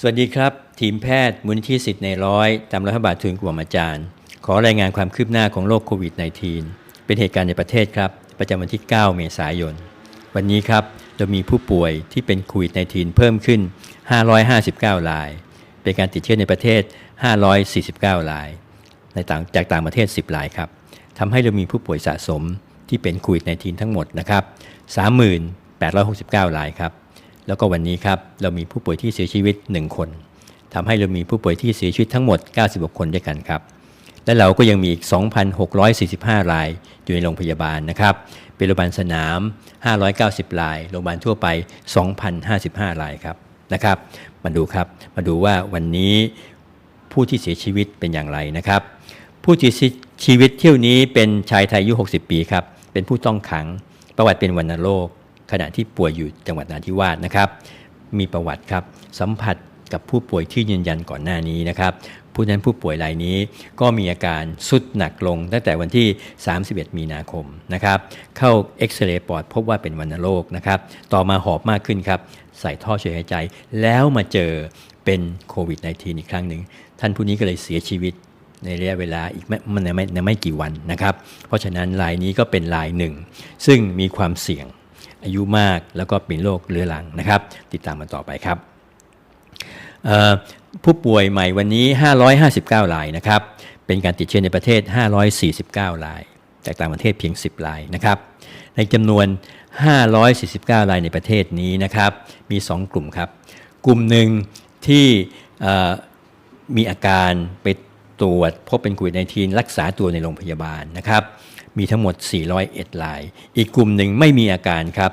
สวัสดีครับ ทีมแพทย์มูลนิธิสิทธิ์ในร้อยตามรัฐบาลทุนกลุ่มอาจารย์ ขอรายงานความคืบหน้าของโรคโควิด -19 เป็นเหตุการณ์ในประเทศครับ ประจำวันที่ 9 เมษายน วันนี้ครับเรามีผู้ป่วยที่เป็นโควิด -19 เพิ่มขึ้น 559ราย เป็นการติดเชื้อในประเทศ 549ราย ในต่างจากต่างประเทศ 10รายครับทำให้เรามีผู้ป่วยสะสมที่เป็นโควิด -19 ทั้งหมดนะครับ 3869รายครับ แล้วก็วันนี้ครับเรามีผู้ป่วยที่เสียชีวิต 1 คนทำให้เรามีผู้ป่วยที่เสียชีวิตทั้งหมด 96 คนด้วยกันครับ และเราก็ยังมีอีก 2,645 รายอยู่ในโรงพยาบาลนะครับ เป็นโรงพยาบาลสนาม 590 ราย โรงพยาบาลทั่วไป 2,055 รายครับนะครับ มาดูครับ มาดูว่าวันนี้ผู้ที่เสียชีวิตเป็นอย่างไรนะครับ ผู้ที่เสียชีวิตเที่ยวนี้เป็นชายไทยอายุ 60 ปีครับ เป็นผู้ต้องขัง ประวัติเป็นวัณโรค ขณะที่ป่วยอยู่จังหวัดนาธิวาสนะครับ มีประวัติครับสัมผัสกับผู้ป่วยที่ยืนยันก่อนหน้านี้นะครับผู้นั้นผู้ป่วยรายนี้ก็มีอาการสุดหนักลงตั้งแต่วันที่ 31 มีนาคมนะครับเข้าเอ็กซเรย์ปอดพบว่าเป็นวัณโรคนะครับต่อมาหอบมากขึ้นครับใส่ท่อช่วยหายใจ แล้วมาเจอเป็นโควิด -19 อีกครั้งหนึ่ง ท่านผู้นี้ก็เลยเสียชีวิตในระยะเวลาอีกไม่ไม่ไม่ไม่ไม่กี่วันนะครับ เพราะฉะนั้นรายนี้ก็เป็นรายหนึ่ง ซึ่งมีความเสี่ยง อายุมาก แล้วก็เป็นโรคเรื้อรังนะครับ ติดตามมันต่อไปครับผู้ป่วยใหม่วันนี้ 559 รายนะครับ เป็นการติดเชื้อในประเทศ 549 ราย จากต่างประเทศเพียง 10 รายนะครับ ในจำนวน 549 รายในประเทศนี้นะครับ มี 2 กลุ่มครับ กลุ่มหนึ่งที่มีอาการไปตรวจพบเป็นโควิด -19 รักษาตัวในโรงพยาบาลนะครับ มีทั้งหมด 401ราย อีกกลุ่มหนึ่งไม่มีอาการครับ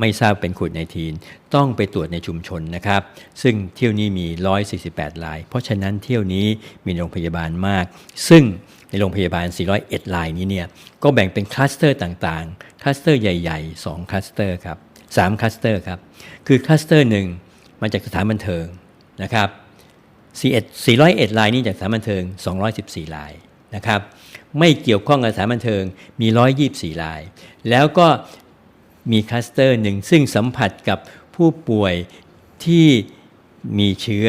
ไม่ทราบเป็นโควิด -19 ต้องไปตรวจในชุมชนนะครับ ซึ่งเที่ยวนี้มี 148ราย เพราะฉะนั้นเที่ยวนี้มีโรงพยาบาลมาก ซึ่งในโรงพยาบาล 401รายนี้เนี่ย ก็แบ่งเป็นคลัสเตอร์ต่างๆ คลัสเตอร์ใหญ่ ๆ 2 คลัสเตอร์ครับ 3 คลัสเตอร์ครับ คือคลัสเตอร์หนึ่งมาจากสถานบันเทิงนะครับ401รายนี้จากสถานบันเทิง 214ราย นะครับ ไม่เกี่ยวข้องกับสถานบันเทิงมี 124ราย แล้วก็มีคลัสเตอร์หนึ่งซึ่งสัมผัสกับผู้ป่วยที่มีเชื้อ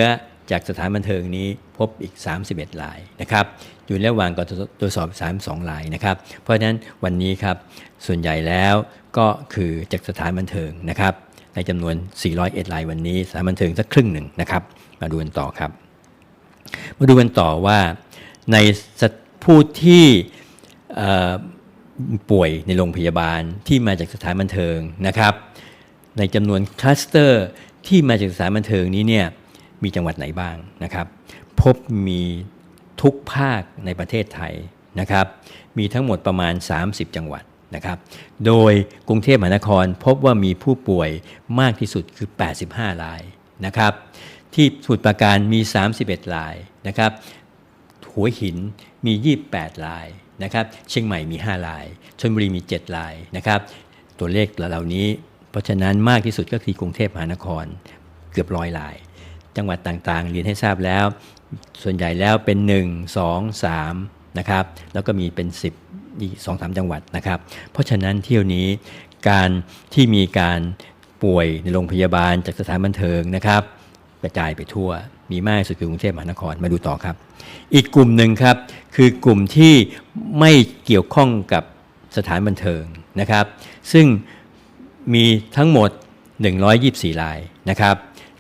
จากสถานบันเทิงนี้พบอีก 31รายนะครับอยู่ระหว่างการตรวจสอบ 32รายนะครับ เพราะฉะนั้นวันนี้ครับส่วนใหญ่แล้วก็คือจากสถานบันเทิงนะครับ ในจำนวน 401รายวันนี้สถานบันเทิงสักครึ่งหนึ่งนะครับ มาดูกันต่อครับ มาดูกันต่อว่าใน ผู้ที่ป่วยในโรงพยาบาลที่มาจากสถานบันเทิงนะครับ ในจำนวนคลัสเตอร์ที่มาจากสถานบันเทิงนี้เนี่ยมีจังหวัดไหนบ้างนะครับ พบมีทุกภาคในประเทศไทยนะครับ มีทั้งหมดประมาณ 30 จังหวัดนะครับ โดยกรุงเทพมหานครพบว่ามีผู้ป่วยมากที่สุดคือ 85 รายนะครับ ที่สมุทรปราการมี 31 รายนะครับ หัวหินมี 28รายนะครับเชียงใหม่มี5รายชลบุรีมี7รายนะครับตัวเลขเหล่านี้ เพราะฉะนั้นมากที่สุดก็คือกรุงเทพมหานครเกือบร้อยราย จังหวัดต่างๆ เรียนให้ทราบแล้ว ส่วนใหญ่แล้วเป็น 1 2 3นะครับแล้วก็มีเป็น 10อีก2 3จังหวัดนะครับ เพราะฉะนั้นเที่ยวนี้การที่มีการป่วยในโรงพยาบาลจากสถานบันเทิงนะครับกระจายไปทั่ว มีมากที่สุดคือกรุงเทพมหานครมาดูต่อครับ อีกกลุ่มหนึ่งครับ คือกลุ่มที่ไม่เกี่ยวข้องกับสถานบันเทิงนะครับ ซึ่งมีทั้งหมด 124 รายนะครับ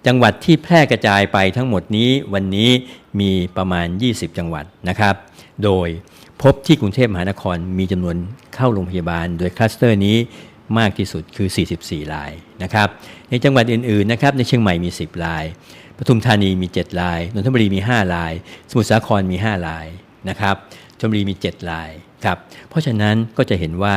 จังหวัดที่แพร่กระจายไปทั้งหมดนี้วันนี้มีประมาณ 20 จังหวัดนะครับ โดยพบที่กรุงเทพมหานครมีจำนวนเข้าโรงพยาบาล โดยคลัสเตอร์นี้มากที่สุดคือ 44 รายนะครับ ในจังหวัดอื่นๆนะครับในเชียงใหม่มี 10 ราย ปทุมธานีมี7ราย นนทบุรีมี5ราย สมุทรสาครมี5รายนะครับชลบุรีมี7รายครับ เพราะฉะนั้นก็จะเห็นว่า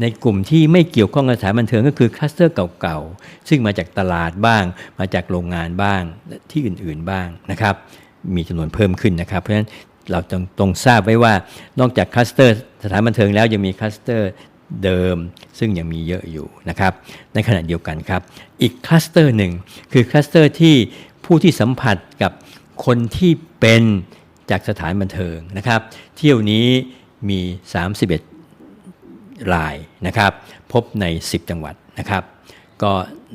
ในกลุ่มที่ไม่เกี่ยวข้องกับสถานบันเทิงก็คือคลัสเตอร์เก่าๆ ซึ่งมาจากตลาดบ้าง มาจากโรงงานบ้างที่อื่นๆบ้างนะครับ มีจำนวนเพิ่มขึ้นนะครับ เพราะฉะนั้นเราต้องต้องทราบไว้ว่านอกจากคลัสเตอร์สถานบันเทิงแล้วยังมีคลัสเตอร์เดิม ซึ่งยังมีเยอะอยู่นะครับ ในขณะเดียวกันครับ อีกคลัสเตอร์หนึ่งคือคลัสเตอร์ที่ ผู้ที่สัมผัสกับคนที่เป็นจากสถานบันเทิงนะครับ เที่ยวนี้มี 31รายนะครับ พบใน 10 จังหวัดนะครับ ก็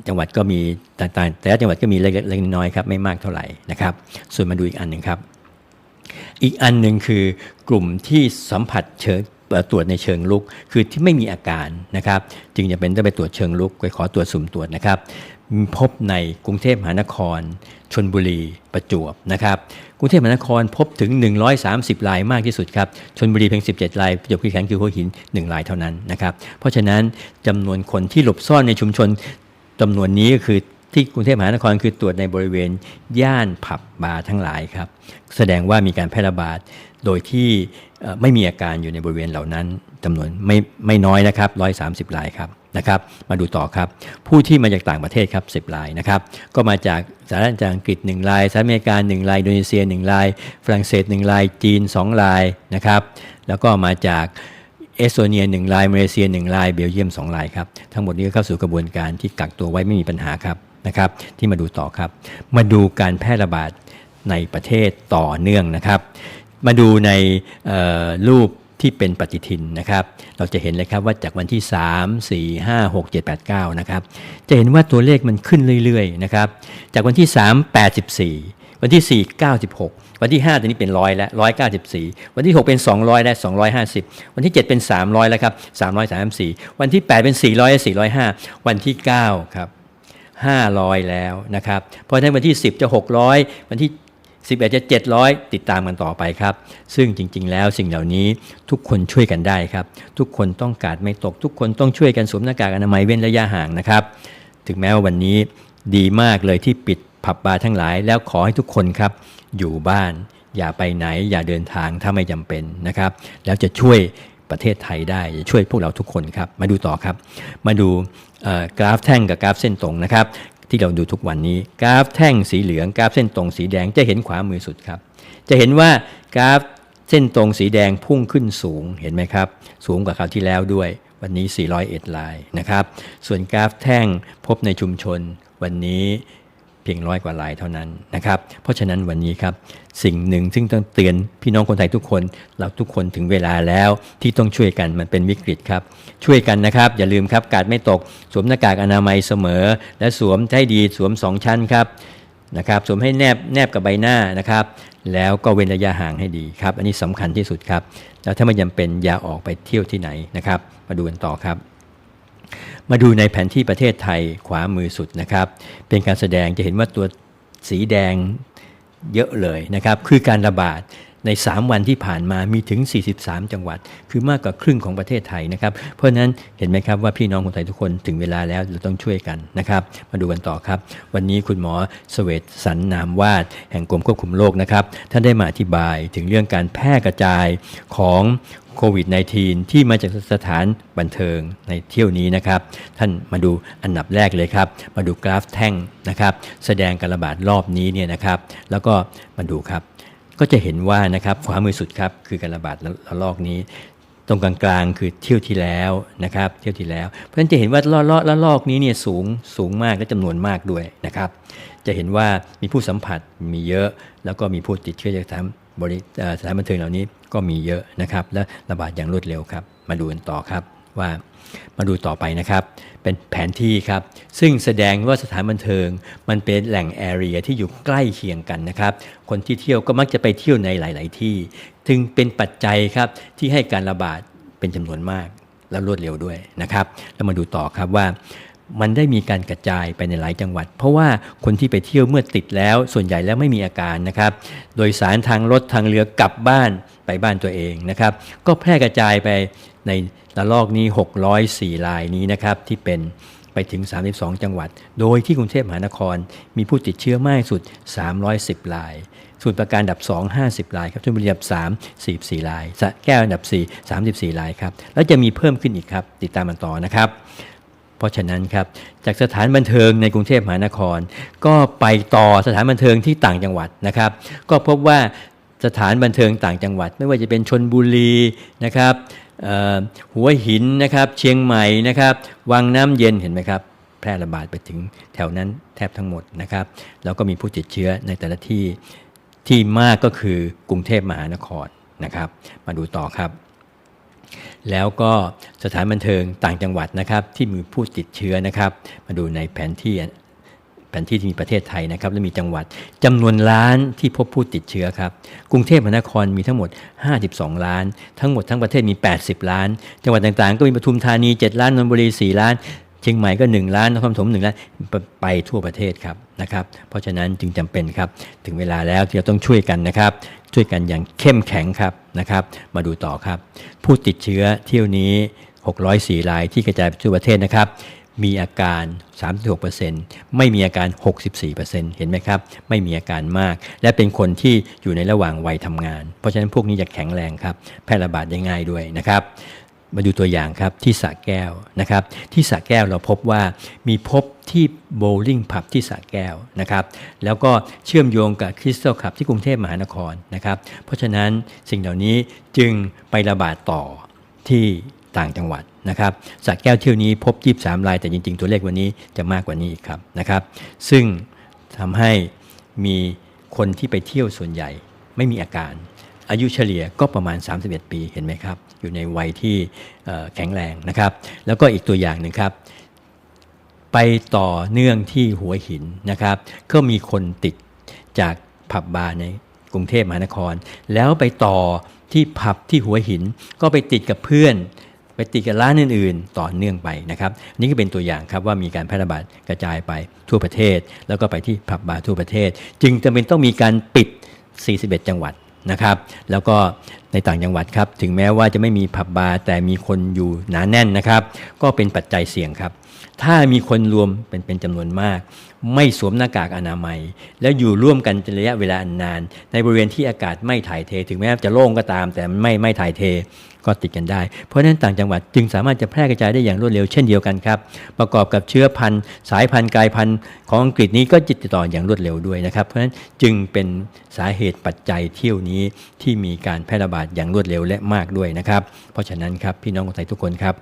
จังหวัดก็มีต่างๆแต่ละจังหวัดก็มีเล็กๆน้อยๆครับไม่มากเท่าไหร่นะครับ ส่วนมาดูอีกอันหนึ่งครับ อีกอันหนึ่งคือกลุ่มที่สัมผัสเชิงตรวจในเชิงลุก คือที่ไม่มีอาการนะครับ จึงจะเป็นต้องไปตรวจเชิงลุกไปขอตรวจสุ่มตรวจนะครับ พบในกรุงเทพมหานคร ชนบุรีประจวบนะครับกรุงเทพมหานครพบถึง 130 รายมากที่สุดครับชนบุรีเพียง 17 รายประจวบคีรีขันธ์คือหัวหิน 1 รายเท่านั้นนะครับเพราะฉะนั้นจำนวนคนที่หลบซ่อนในชุมชนจำนวนนี้ก็คือที่กรุงเทพมหานครคือตรวจในบริเวณ ย่านผับบาร์ทั้งหลายครับ แสดงว่ามีการแพร่ระบาดโดยที่ไม่มีอาการอยู่ในบริเวณเหล่านั้นจำนวนไม่ไม่น้อยนะครับ130รายครับ นะครับ มาดูต่อครับ ผู้ที่มาจากต่างประเทศครับ 10รายนะครับ ก็มาจากสหรัฐอาณาจักรอังกฤษ 1 รายสหรัฐอเมริกา 1 ราย อินโดนีเซีย 1 ราย ฝรั่งเศส 1 ราย จีน 2 รายนะครับ แล้วก็มาจากเอสโตเนีย 1 ราย มาเลเซีย 1 ราย เบลเยียม 2 รายครับ ทั้งหมดนี้เข้าสู่กระบวนการที่กักตัวไว้ไม่มีปัญหาครับนะครับ ที่มาดูต่อครับ มาดูการแพร่ระบาดในประเทศต่อเนื่องนะครับ มาดูในรูป ที่เป็นปฏิทินนะครับ เราจะเห็นเลยครับว่าจากวันที่ 3 4 5 6 7 8 9นะครับจะเห็นว่าตัวเลขมันขึ้นเรื่อยๆนะครับจากวันที่ 3 84วันที่ 4 96 วันที่ 5 ตอนนี้เป็นร้อยแล้ว194 วันที่ 6 เป็น 200 และ250 วันที่ 7 เป็น 300 แล้วครับ334 วันที่ 8 เป็น 400และ405 วันที่ 9 ครับ 500 แล้วนะครับ เพราะฉะนั้นวันที่ 10 จะ 600 วันที่ 11จะ700 ติดตามกันต่อไปครับ ซึ่งจริง ๆ แล้วสิ่งเหล่านี้ทุกคนช่วยกันได้ครับ ทุกคนต้องการไม่ตก ทุกคนต้องช่วยกันสวมหน้ากากอนามัยเว้นระยะห่างนะครับ ถึงแม้ว่าวันนี้ดีมากเลยที่ปิดผับบาร์ทั้งหลาย แล้วขอให้ทุกคนครับ อยู่บ้าน อย่าไปไหน อย่าเดินทางถ้าไม่จำเป็นนะครับ แล้วจะช่วยประเทศไทยได้จะช่วยพวกเราทุกคนครับ มาดูต่อครับ มาดูกราฟแท่งกับกราฟเส้นตรงนะครับ ที่เราดูทุกวันนี้ กราฟแท่งสีเหลืองกราฟเส้นตรงสีแดงจะเห็นขวามือสุดครับ จะเห็นว่ากราฟเส้นตรงสีแดงพุ่งขึ้นสูงเห็นไหมครับ สูงกว่าคราวที่แล้วด้วย วันนี้ 401ลายนะครับ ส่วนกราฟแท่งพบในชุมชนวันนี้ เพียงร้อยกว่าลายเท่านั้นนะครับ เพราะฉะนั้นวันนี้ครับสิ่งหนึ่งซึ่งต้องเตือนพี่น้องคนไทยทุกคน เราทุกคนถึงเวลาแล้วที่ต้องช่วยกันมันเป็นวิกฤตครับ ช่วยกันนะครับ อย่าลืมครับกาดไม่ตก สวมหน้ากากอนามัยเสมอ และสวมให้ดีสวมสองชั้นครับนะครับสวมให้แนบแนบกับใบหน้านะครับ แล้วก็เว้นระยะห่างให้ดีครับ อันนี้สำคัญที่สุดครับแล้วถ้าไม่จำเป็นอย่าออกไปเที่ยวที่ไหนนะครับ มาดูกันต่อครับ มาดูในแผนที่ประเทศไทยขวามือสุดนะครับ เป็นการแสดงจะเห็นว่าตัวสีแดงเยอะเลยนะครับ คือการระบาดใน 3 วันที่ผ่านมามีถึง 43 จังหวัด คือมากกว่าครึ่งของประเทศไทยนะครับ เพราะฉะนั้นเห็นไหมครับว่าพี่น้องคนไทยทุกคนถึงเวลาแล้วเราต้องช่วยกันนะครับ มาดูกันต่อครับ วันนี้คุณหมอเสเวตสันนามวาด แห่งกรมควบคุมโรคนะครับท่านได้มาอธิบายถึงเรื่องการแพร่กระจายของโควิด -19 ที่มาจากสถานบันเทิงในเที่ยวนี้นะครับ ท่านมาดูอันดับแรกเลยครับ มาดูกราฟแท่งนะครับ แสดงการระบาดรอบนี้เนี่ยนะครับ แล้วก็มาดูครับ ก็จะเห็นว่านะครับขวามือสุดครับคือการระบาดระลอกนี้ ตรงกลางๆคือเที่ยวที่แล้วนะครับ เที่ยวที่แล้ว เพราะฉะนั้นจะเห็นว่าละลอกละลอกนี้เนี่ยสูงสูงมากและจำนวนมากด้วยนะครับ จะเห็นว่ามีผู้สัมผัสมีเยอะ แล้วก็มีผู้ติดเชื้อจากสถานบริสถานบันเทิงเหล่านี้ ก็มีเยอะนะครับ และระบาดอย่างรวดเร็วครับ มาดูกันต่อครับว่ามาดูต่อไปนะครับ เป็นแผนที่ครับ ซึ่งแสดงว่าสถานบันเทิง มันเป็นแหล่งแอเรียที่อยู่ใกล้เคียงกันนะครับ คนที่เที่ยวก็มักจะไปเที่ยวในหลาย ๆ ที่จึงเป็นปัจจัยครับที่ให้การระบาดเป็นจำนวนมากและรวดเร็วด้วยนะครับ แล้วมาดูต่อครับว่ามันได้มีการกระจายไปในหลายจังหวัด เพราะว่าคนที่ไปเที่ยวเมื่อติดแล้ว ส่วนใหญ่แล้วไม่มีอาการนะครับ โดยสารทางรถทางเรือกลับบ้าน ไปบ้านตัวเองนะครับ ก็แพร่กระจายไปในระลอกนี้ 604รายนี้นะครับที่เป็นไปถึง 32 จังหวัด โดยที่กรุงเทพมหานครมีผู้ติดเชื้อมากสุด 310รายส่วนประการดับ 2 50รายครับชลบุรีดับ 3 44รายสะแก้วดับ 4 34รายครับ แล้วจะมีเพิ่มขึ้นอีกครับ ติดตามมันต่อนะครับ เพราะฉะนั้นครับ จากสถานบันเทิงในกรุงเทพมหานคร ก็ไปต่อสถานบันเทิงที่ต่างจังหวัดนะครับ ก็พบว่า สถานบันเทิงต่างจังหวัด ไม่ว่าจะเป็นชนบุรีนะครับหัวหินนะครับ เชียงใหม่นะครับวังน้ำเย็นเห็นไหมครับแพร่ระบาดไปถึงแถวนั้นแทบทั้งหมดนะครับแล้วก็มีผู้ติดเชื้อในแต่ละที่ที่มากก็คือกรุงเทพมหานครนะครับ มาดูต่อครับ แล้วก็สถานบันเทิงต่างจังหวัดนะครับ ที่มีผู้ติดเชื้อนะครับ มาดูในแผนที่ แผนที่ที่มีประเทศไทยนะครับและมีจังหวัดจำนวนล้านที่พบผู้ติดเชื้อครับ กรุงเทพมหานครมีทั้งหมด 52 ล้าน ทั้งหมดทั้งประเทศมี 80 ล้าน จังหวัดต่างๆ ก็มีปทุมธานี 7 ล้านนนทบุรี 4 ล้านเชียงใหม่ก็ 1 ล้านนครปฐม1ล้านไปทั่วประเทศครับนะครับ เพราะฉะนั้นจึงจำเป็นครับ ถึงเวลาแล้วที่เราต้องช่วยกันนะครับ ช่วยกันอย่างเข้มแข็งครับนะครับ มาดูต่อครับ ผู้ติดเชื้อเที่ยวนี้ 604รายที่กระจายไปทั่วประเทศนะครับ มีอาการ 36%ไม่มีอาการ 64%เห็นไหมครับ ไม่มีอาการมาก และเป็นคนที่อยู่ในระหว่างวัยทำงาน เพราะฉะนั้นพวกนี้จะแข็งแรงครับ แพร่ระบาดได้ง่ายด้วยนะครับมาดูตัวอย่างครับที่สระแก้วนะครับที่สระแก้วเราพบว่ามีพบที่โบลิ่งผับที่สระแก้วนะครับแล้วก็เชื่อมโยงกับคริสตัลคลับที่กรุงเทพมหานครนะครับเพราะฉะนั้นสิ่งเหล่านี้จึงไประบาดต่อที่ต่างจังหวัด นะครับสระแก้วเที่ยวนี้พบ 23 ราย แต่จริง ๆ ตัวเลขวันนี้จะมากกว่านี้อีกครับนะครับ ซึ่งทำให้มีคนที่ไปเที่ยวส่วนใหญ่ไม่มีอาการ อายุเฉลี่ยก็ประมาณ 31 ปีเห็นไหมครับ อยู่ในวัยที่แข็งแรงนะครับ แล้วก็อีกตัวอย่างหนึ่งครับ ไปต่อเนื่องที่หัวหินนะครับ ก็มีคนติดจากผับบาร์ในกรุงเทพมหานคร แล้วไปต่อที่ผับที่หัวหิน ก็ไปติดกับเพื่อน ติดกับร้านอื่นๆ ต่อเนื่องไปนะครับนนี่ก็เป็นตัวอย่างครับว่ามีการแพร่ระบาดกระจายไปทั่วประเทศ แล้วก็ไปที่ผับบาร์ทั่วประเทศ จึงจำเป็นต้องมีการปิด 41 จังหวัดนะครับ แล้วก็ในต่างจังหวัดครับ ถึงแม้ว่าจะไม่มีผับบาร์แต่มีคนอยู่หนาแน่นนะครับ ก็เป็นปัจจัยเสี่ยงครับ ถ้ามีคนรวมเป็นเป็นจำนวนมาก ไม่สวมหน้ากากอนามัย แล้วอยู่ร่วมกันเป็นระยะเวลาอันนาน ในบริเวณที่อากาศไม่ถ่ายเท ถึงแม้จะโล่งก็ตาม แต่ไม่ไม่ถ่ายเทก็ติดกันได้ เพราะฉะนั้นต่างจังหวัดจึงสามารถจะแพร่กระจายได้อย่างรวดเร็วเช่นเดียวกันครับ ประกอบกับเชื้อพันธุ์ สายพันธุ์กลายพันธุ์ของอังกฤษนี้ก็จิตต่ออย่างรวดเร็วด้วยนะครับ เพราะฉะนั้นจึงเป็นสาเหตุปัจจัยเที่ยวนี้ที่มีการแพร่ระบาดอย่างรวดเร็วและมากด้วยนะครับ เพราะฉะนั้นครับพี่น้องคนไทยทุกคนครับ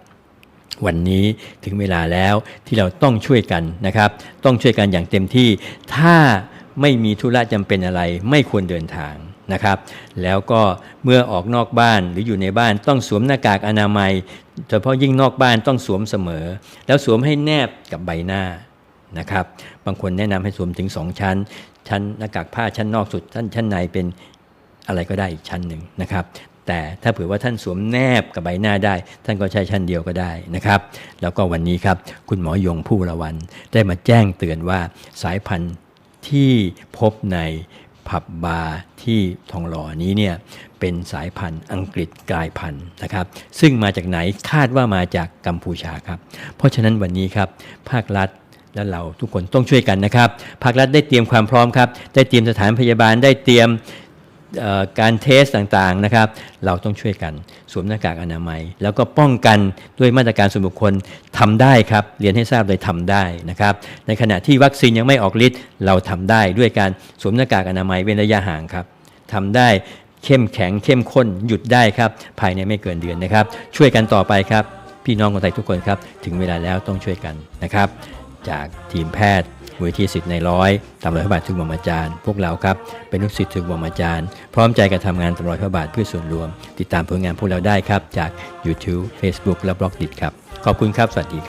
วันนี้ถึงเวลาแล้วที่เราต้องช่วยกันนะครับ ต้องช่วยกันอย่างเต็มที่ ถ้าไม่มีธุระจำเป็นอะไร ไม่ควรเดินทางนะครับ แล้วก็เมื่อออกนอกบ้านหรืออยู่ในบ้านต้องสวมหน้ากากอนามัยเฉพาะยิ่งนอกบ้านต้องสวมเสมอ แล้วสวมให้แนบกับใบหน้านะครับ บางคนแนะนำให้สวมถึง 2 ชั้น ชั้นหน้ากากผ้าชั้นนอกสุดชั้นชั้นในเป็นอะไรก็ได้อีกชั้นหนึ่งนะครับ แต่ถ้าเผื่อว่าท่านสวมแนบกับใบหน้าได้ ท่านก็ใช้ชั้นเดียวก็ได้นะครับ แล้วก็วันนี้ครับ คุณหมอยงผู้ละวัน ได้มาแจ้งเตือนว่าสายพันธุ์ที่พบในผับบาร์ที่ทองหล่อนี้เนี่ยเป็นสายพันธุ์อังกฤษกลายพันธุ์นะครับ ซึ่งมาจากไหนคาดว่ามาจากกัมพูชาครับ เพราะฉะนั้นวันนี้ครับภาครัฐและเราทุกคนต้องช่วยกันนะครับ ภาครัฐได้เตรียมความพร้อมครับ ได้เตรียมสถานพยาบาลได้เตรียม การเทสต่างๆนะครับ เราต้องช่วยกันสวมหน้ากากอนามัย แล้วก็ป้องกันด้วยมาตรการส่วนบุคคลทำได้ครับ เรียนให้ทราบเลยทำได้นะครับ ในขณะที่วัคซีนยังไม่ออกฤทธิ์เราทำได้ด้วยการสวมหน้ากากอนามัยเว้นระยะห่างครับทำได้เข้มแข็งเข้มข้นหยุดได้ครับ ภายในไม่เกินเดือนนะครับ ช่วยกันต่อไปครับ พี่น้องคนไทยทุกคนครับ ถึงเวลาแล้วต้องช่วยกันนะครับ จากทีมแพทย์ มูลที่สิทธิ์ในร้อยตามรอยพระบาททุกบรมอาจารย์ พวกเราครับเป็นลูกศิษย์ทุกบรมอาจารย์ พร้อมใจกันทำงานตามรอยพระบาทเพื่อส่วนรวม ติดตามผลงานพวกเราได้ครับจาก YouTube Facebook และบล็อกดิครับขอบคุณครับสวัสดี